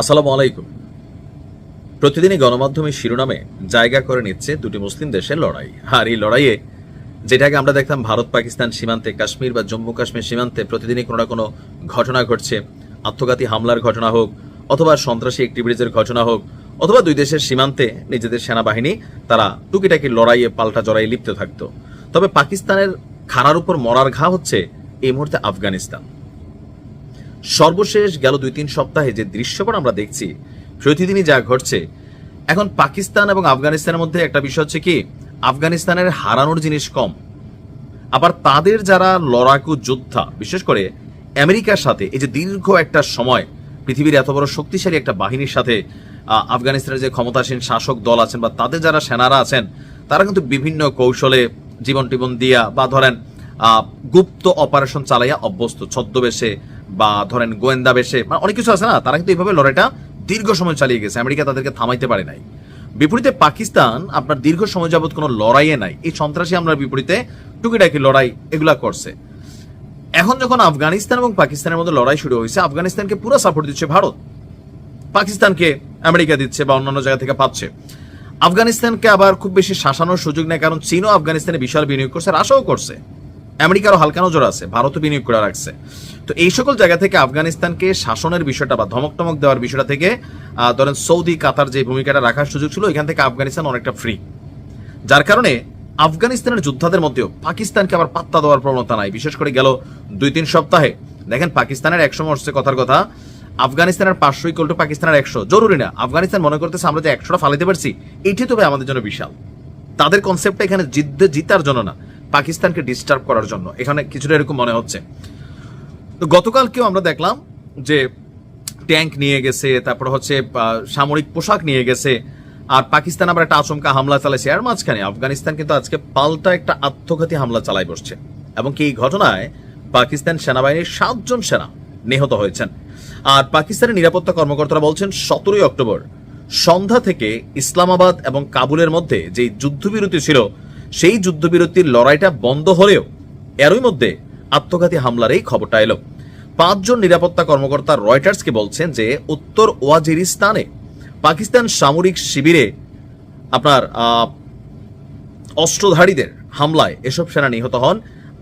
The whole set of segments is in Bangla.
আসসালামু আলাইকুম। প্রতিদিনই গণমাধ্যমের শিরোনামে জায়গা করে নিচ্ছে দুটি মুসলিম দেশের লড়াই। আর এই লড়াইয়ে যেটাকে আমরা দেখতাম ভারত, পাকিস্তান সীমান্তে, কাশ্মীর বা জম্মু কাশ্মীর সীমান্তে প্রতিদিনই কোনো না কোনো ঘটনা ঘটছে। আত্মঘাতী হামলার ঘটনা হোক অথবা সন্ত্রাসী অ্যাক্টিভিটিজের ঘটনা হোক অথবা দুই দেশের সীমান্তে নিজেদের সেনাবাহিনী তারা টুকিটাকি লড়াইয়ে পাল্টা জড়াইয়ে লিপ্ত থাকতো। তবে পাকিস্তানের খানার উপর মরার ঘা হচ্ছে এই মুহূর্তে আফগানিস্তান। সর্বশেষ গেল দুই তিন সপ্তাহে যে দৃশ্যপট আমরা দেখছি, প্রতিদিনই যা ঘটছে। এখন পাকিস্তান এবং আফগানিস্তানের মধ্যে একটা বিষয় হচ্ছে কি, আফগানিস্তানের হারানোর জিনিস কম। আবার তাদের যারা লড়াকু যোদ্ধা, বিশেষ করে আমেরিকার সাথে, এই যে দীর্ঘ একটা সময় পৃথিবীর এত বড় শক্তিশালী একটা বাহিনীর সাথে আফগানিস্তানের যে ক্ষমতাসীন শাসক দল আছেন বা তাদের যারা সেনারা আছেন, তারা কিন্তু বিভিন্ন কৌশলে জীবন টিবন দিয়া বা ধরেন গুপ্ত অপারেশন চালাইয়া অভ্যস্ত, ছদ্মবেশে বা ধরেন গোয়েন্দা বেশে মানে অনেক কিছু আছে না, তারা কিন্তু এইভাবে লড়াইটা দীর্ঘ সময় চালিয়ে গেছে। আমেরিকা তাদেরকে থামাইতে পারে নাই। বিপরীতে পাকিস্তান, আপনার দীর্ঘ সময় যাবত কোনো লড়াইয়ে নাই। এই সন্ত্রাসী আমরা বিপরীতে টুকিটাকি লড়াই এগুলা করছে। এখন যখন আফগানিস্তান এবং পাকিস্তানের মধ্যে লড়াই শুরু হয়েছে, আফগানিস্তানকে পুরো সাপোর্ট দিচ্ছে ভারত। পাকিস্তানকে আমেরিকা দিচ্ছে বা অন্যান্য জায়গা থেকে পাচ্ছে। আফগানিস্তানকে আবার খুব বেশি শাসানোর সুযোগ নেই, কারণ চীনও আফগানিস্তানে বিশাল বিনিয়োগ করছে আর আশাও করছে। আমেরিকারও হালকা নজর আছে, ভারতও বিনিয়োগ করে রাখছে। তো এই সকল জায়গা থেকে আফগানিস্তানকে শাসনের বিষয়টা বা ধমক টমক দেওয়ার বিষয়টা থেকে ধরেন সৌদি, কাতার যে ভূমিকাটা রাখার সুযোগ ছিল, এখান থেকে আফগানিস্তান অনেকটা ফ্রি যার কারণে আফগানিস্তানের যোদ্ধাদের মধ্যেও পাকিস্তানকে আবার পাত্তা দেওয়ার প্রবণতা নাই। বিশেষ করে গেল দুই তিন সপ্তাহে। দেখেন, পাকিস্তানের একশো হচ্ছে কথার কথা, আফগানিস্তানের পাঁচশো ইকুয়াল টু পাকিস্তানের একশো। জরুরি না। আফগানিস্তান মনে করতেছে, আমরা যে একশোটা ফালাইতে পারছি এটি তবে আমাদের জন্য বিশাল। তাদের কনসেপ্টটা এখানে জিততে জিতার জন্য না। পাকিস্তানকে ডিস্টার্ব করার জন্য। এখানে কিছুটা এরকম মনে হচ্ছে। তো গতকালকেও আমরা দেখলাম যে ট্যাঙ্ক নিয়ে গেছে, তারপর হচ্ছে সামরিক পোশাক নিয়ে গেছে, আর পাকিস্তান আবার একটা আচমকা হামলা চালাইছে। আর মাঝখানে আফগানিস্তান কিন্তু আজকে পাল্টা একটা আত্মঘাতী হামলা চালাই বসছে। এবং কি এই ঘটনায় পাকিস্তান সেনাবাহিনীর সাতজন সেনা নিহত হয়েছেন। আর পাকিস্তানের নিরাপত্তা কর্মকর্তারা বলছেন, সতেরোই অক্টোবর সন্ধ্যা থেকে ইসলামাবাদ এবং কাবুলের মধ্যে যে যুদ্ধবিরতি ছিল সেই যুদ্ধবিরতির লড়াইটা বন্ধ হলেও এরই মধ্যে আত্মঘাতী হামলার এই খবরটা এলো। পাঁচজন নিরাপত্তা কর্মকর্তা রয়টার্সকে বলছেন যে উত্তর ওয়াজিরিস্তানে পাকিস্তান সামরিক শিবিরে আপনার অস্ত্রধারীদের হামলায় এসব সেনা নিহত হন।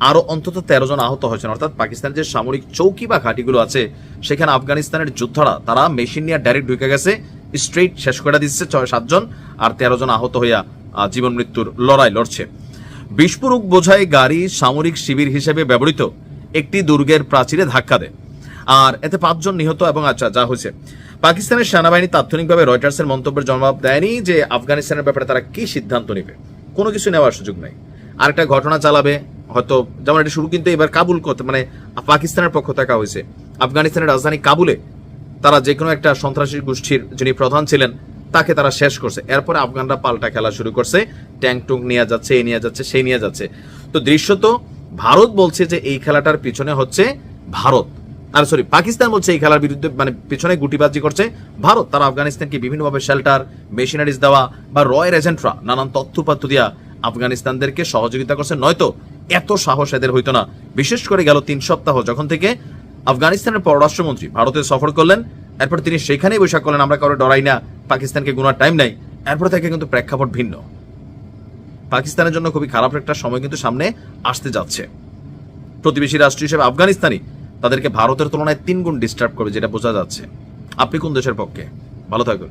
আরও অন্তত তেরো জন আহত হয়েছেন। অর্থাৎ পাকিস্তানের যে সামরিক চৌকি বা ঘাঁটিগুলো আছে, সেখানে আফগানিস্তানের যোদ্ধারা, তারা মেশিন নিয়ে ডাইরেক্ট ঢুকে গেছে। স্ট্রেট শেষ করে দিচ্ছে ছয় সাতজন, আর তেরো জন আহত হইয়া জীবন মৃত্যুর লড়াই লড়ছে। বিস্ফোরক বোঝাই গাড়ি সামরিক শিবির হিসেবে ব্যবহৃত একটি দুর্গের প্রাচীরে ধাক্কা দেয়। আর এতে পাঁচজন নিহত এবং আচ্ছা যা হয়েছে। পাকিস্তানের সেনাবাহিনী তাৎক্ষণিকভাবে রয়টার্সের মন্তব্যের জবাব দেয়নি যে আফগানিস্তানের ব্যাপারে তারা কি সিদ্ধান্ত নেবে। কোনো কিছু নেওয়ার সুযোগ নাই। আরেকটা ঘটনা চালাবে, হয়তো যেমন এটা শুরু কিন্তু এবার কাবুল করতে মানে পাকিস্তানের পক্ষ থেকে হয়েছে। আফগানিস্তানের রাজধানী কাবুলে তারা যে কোনো একটা সন্ত্রাসী গোষ্ঠীর যিনি প্রধান ছিলেন তাকে তারা শেষ করছে। এরপরে আফগানরা পাল্টা খেলা শুরু করছে। ট্যাঙ্ক টুঙ্ক নিয়ে যাচ্ছে এই নিয়ে যাচ্ছে, সেই নিয়ে যাচ্ছে। তো দৃশ্যত ভারত বলছে যে এই খেলাটার পিছনে হচ্ছে ভারত। আর সরি পাকিস্তান বলছে এই খেলার বিরুদ্ধে মানে পিছনে গুটিবাজি করছে ভারত। তারা আফগানিস্তানকে বিভিন্নভাবে শেল্টার মেশিনারিজ দেওয়া বা রয়ের এজেন্টরা নানান তথ্যপাত্র দিয়া আফগানিস্তানদেরকে সহযোগিতা করছে। নয়তো এত সাহস এদের হইতো না। বিশেষ করে গেল তিন সপ্তাহ, যখন থেকে আফগানিস্তানের পররাষ্ট্রমন্ত্রী ভারতে সফর করলেন এরপর তিনি সেখানেই বৈশাখ করলেন, আমরা কারও ডরাই না, পাকিস্তানকে গুনার টাইম নাই। এরপর থেকে কিন্তু প্রেক্ষাপট ভিন্ন। পাকিস্তানের জন্য খুবই খারাপ একটা সময় কিন্তু সামনে আসতে যাচ্ছে। প্রতিবেশী রাষ্ট্র হিসেবে আফগানিস্তানই তাদেরকে ভারতের তুলনায় তিন গুণ ডিস্টার্ব করবে, যেটা বোঝা যাচ্ছে। আপনি কোন দেশের পক্ষে? ভালো থাকুন।